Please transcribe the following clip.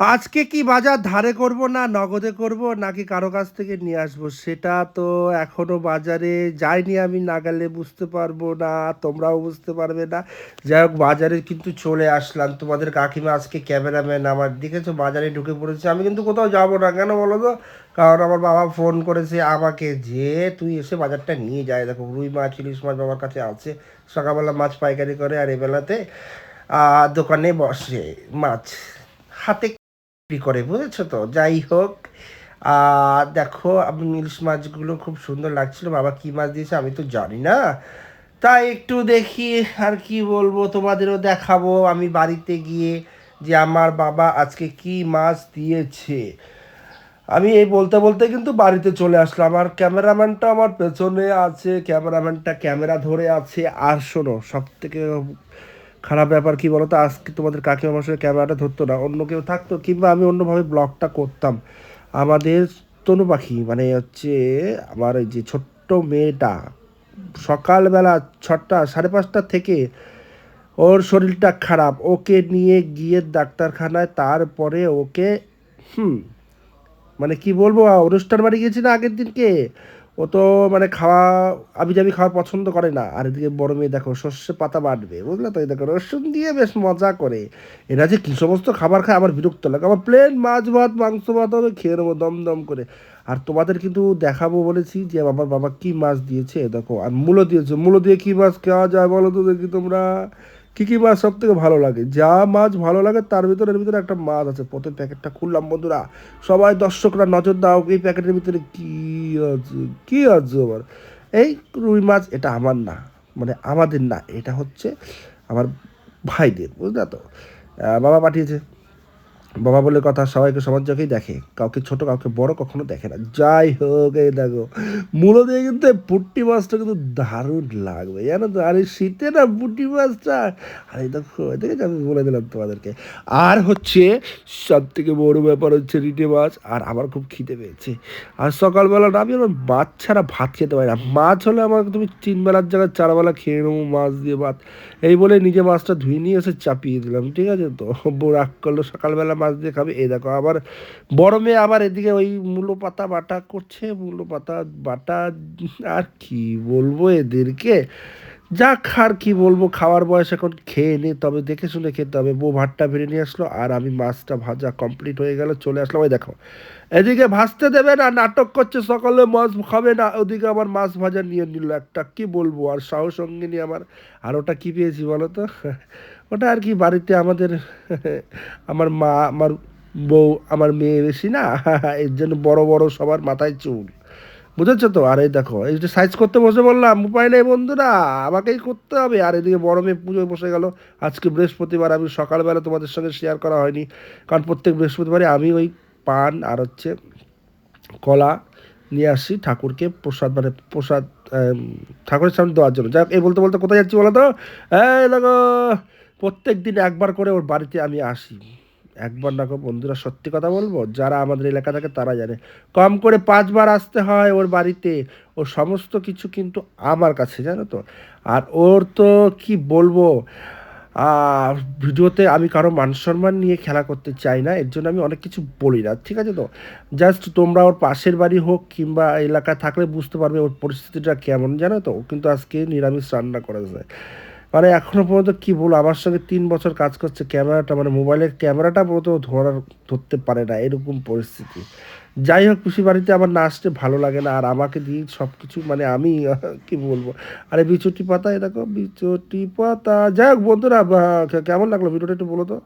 আজকে কি বাজার ধারে করব না নগদে করব নাকি কারও কাছ থেকে নিয়ে আসব? সেটা তো এখনও বাজারে যাইনি আমি নাগালে বুঝতে পারব না, তোমরাও বুঝতে পারবে না। যাই হোক, বাজারে কিন্তু চলে আসলাম। তোমাদের কাকিমা আজকে ক্যামেরাম্যান আমার। দেখেছ, বাজারে ঢুকে পড়েছে। আমি কিন্তু কোথাও যাব না। কেন বলো তো? কারণ আমার বাবা ফোন করেছে আমাকে যে, তুই এসে বাজারটা নিয়ে যায় দেখো, রুই মাছ, ইলিশ মাছ বাবার কাছে আছে। সকালবেলা মাছ পাইকারি করে আর এবেলাতে দোকানে বসে মাছ। হাতে বিক্রি করে, বুঝেছ তো? যাই হোক দেখো, আমি ইলিশ মাছগুলো খুব সুন্দর লাগছিল। বাবা কি মাছ দিয়েছে আমি তো জানি না। তাই একটু দেখি আর কি বলব, তোমাদেরও দেখাবো। আমি বাড়িতে গিয়ে যে আমার বাবা আজকে কি মাছ দিয়েছে। আমি এই বলতে বলতে কিন্তু বাড়িতে চলে আসলাম। আর ক্যামেরাম্যানটা আমার পেছনে আছে। ক্যামেরাম্যানটা ক্যামেরা ধরে আছে। আর শোনো সব থেকে খারাপ ব্যাপার কি বলতো? আজকে তোমাদের কাকিমা সঙ্গে ক্যামেরাটা ধরতো না। অন্য কেউ থাকতো কিংবা আমি অন্যভাবে ব্লগটা করতাম। আমাদের তনু পাখি মানে হচ্ছে আমার যে ছোট্ট মেয়েটা, সকালবেলা ছটা, সাড়ে পাঁচটা থেকে ওর শরীরটা খারাপ। ওকে নিয়ে গিয়ে ডাক্তারখানায়, তারপরে ওকে, হুম মানে কি বলব অনুষ্ঠান বাড়ি গেছি না আগের দিনকে? ও তো মানে খাওয়া আবি যাবি খাওয়া পছন্দ করে না। আর এদিকে বড় মেয়ে দেখো, সর্ষে পাতা বাটবে, বুঝলে তো? দেখো, রসুন দিয়ে বেশ মজা করে। এরা যে কী সমস্ত খাবার খায়, আমার বিরক্ত লাগে। আমার প্লেন মাছ ভাত, মাংস ভাত হবে খেয়ে নেব দম দম করে। আর তোমাদের কিন্তু দেখাবো বলেছি যে, আমার বাবা কি মাছ দিয়েছে, দেখো। আর মূলো দিয়েছে। মূলো দিয়ে কি মাছ খাওয়া যায় বলো তো দেখি তোমরা? কী কী মাছ সব থেকে ভালো লাগে? যা মাছ ভালো লাগে তার ভিতরে, এর ভিতরে একটা মাছ আছে। প্রথম প্যাকেটটা খুললাম, বন্ধুরা। সবাই দর্শকরা নজর দাও এই প্যাকেটের ভিতরে কী আছে কী আছে আবার? এই রুই মাছ, এটা আমার না মানে আমাদের না, এটা হচ্ছে আমার ভাইদের, বুঝলে তো? বাবা পাঠিয়েছে। বাবা বলে কথা, সবাইকে সবার চোখেই দেখে। কাউকে ছোট, কাউকে বড় কখনো দেখে না। যাই হোক, এই দেখো, মূলো দিয়ে কিন্তু পুট্টি মাছটা কিন্তু দারুণ লাগবে, জানো তো? আর শীতে না পুট্টি মাছটা, আরে দেখো দেখেছি আমি বলে দিলাম তোমাদেরকে। আর হচ্ছে সব থেকে বড় ব্যাপার হচ্ছে রিটে মাছ, আর আমার খুব খিদে পেয়েছে। আর সকালবেলা না, আমি আমার মাছ ছাড়া ভাত খেতে পারি না। মাছ হলে আমার তুমি তিন বেলার জায়গায় চারবেলা খেয়ে নেব, মাছ দিয়ে ভাত। এই বলে নিজে মাছটা ধুয়ে নিয়ে এসে চাপিয়ে দিলাম, ঠিক আছে তো? বউ রাগ করল, সকালবেলা মাছ দিয়ে খাবে। এই দেখো, আবার বড় মেয়ে আবার এদিকে ওই মূলো পাতা বাটা করছে, মূলো পাতা বাটা, আর কি বলব এদেরকে? যা খার কি বলব, খাওয়ার বয়স এখন খেয়ে নে, তবে দেখে শুনে খেতে হবে। বউ ভাতটা বেরিয়ে নিয়ে আসলো আর আমি মাছটা ভাজা কমপ্লিট হয়ে গেল, চলে আসলাম। ওই দেখো, এদিকে ভাজতে দেবে না, নাটক করছে সকালে, মাছ খাবে না। ওদিকে আমার মাছ ভাজা নিয়ে নিল একটা, কি বলব, আর সাহস সঙ্গে নিয়ে আমার। আর ওটা কি পেয়েছি বলো তো? ওটা আর কি বাড়িতে আমাদের, আমার মা, আমার বউ, আমার মেয়ে বেশি না? এর জন্য বড় বড় সবার মাথায় চুল। বুঝেছ তো? আর এই দেখো, এই যে সাইজ করতে বসে বললাম, উপায় নেই বন্ধুরা, আমাকেই করতে হবে। আর এদিকে বড় মেয়ে পুজোয় বসে গেল। আজকে বৃহস্পতিবার, আমি সকালবেলা তোমাদের সঙ্গে শেয়ার করা হয়নি। কারণ প্রত্যেক বৃহস্পতিবারে আমি ওই পান আর হচ্ছে কলা নিয়ে আসি ঠাকুরকে প্রসাদ মানে প্রসাদ ঠাকুরের সামনে দেওয়ার জন্য। যাক, এই বলতে বলতে কোথায় যাচ্ছি বলো তো? এই দেখো, প্রত্যেক দিন একবার করে ওর বাড়িতে আমি আসি। একবার না বন্ধুরা সত্যি কথা বলব, যারা আমাদের এলাকা থাকে তারা জানে। কম করে পাঁচবার আসতে হয় ওর বাড়িতে ওর সমস্ত কিছু কিন্তু আমার কাছে, জানো তো। আর ওর তো কি বলব ভিডিওতে আমি কারও মান সম্মান নিয়ে খেলা করতে চাই না, এর জন্য আমি অনেক কিছু বলি না, ঠিক আছে তো? জাস্ট তোমরা ওর পাশের বাড়ি হোক কিংবা এলাকায় থাকলে বুঝতে পারবে ওর পরিস্থিতিটা কেমন, জানো তো? ও কিন্তু আজকে নিরামিষ রান্না করেছে। মানে এখনও পর্যন্ত কি বলব, আমার সঙ্গে তিন বছর কাজ করছে, ক্যামেরাটা মানে মোবাইলের ক্যামেরাটা পর্যন্ত ধরার ধরতে পারে না, এরকম পরিস্থিতি। যাই হোক কৃষি বাড়িতে আমার না আসতে ভালো লাগে না, আর আমাকে দিয়ে সব কিছু মানে আমি, কি বলব? আরে বিচুটি পাতা এরকম বিচটি পাতা। যাই হোক, বন্ধুরা কেমন লাগল? ভিডিওটা একটু বলো তো।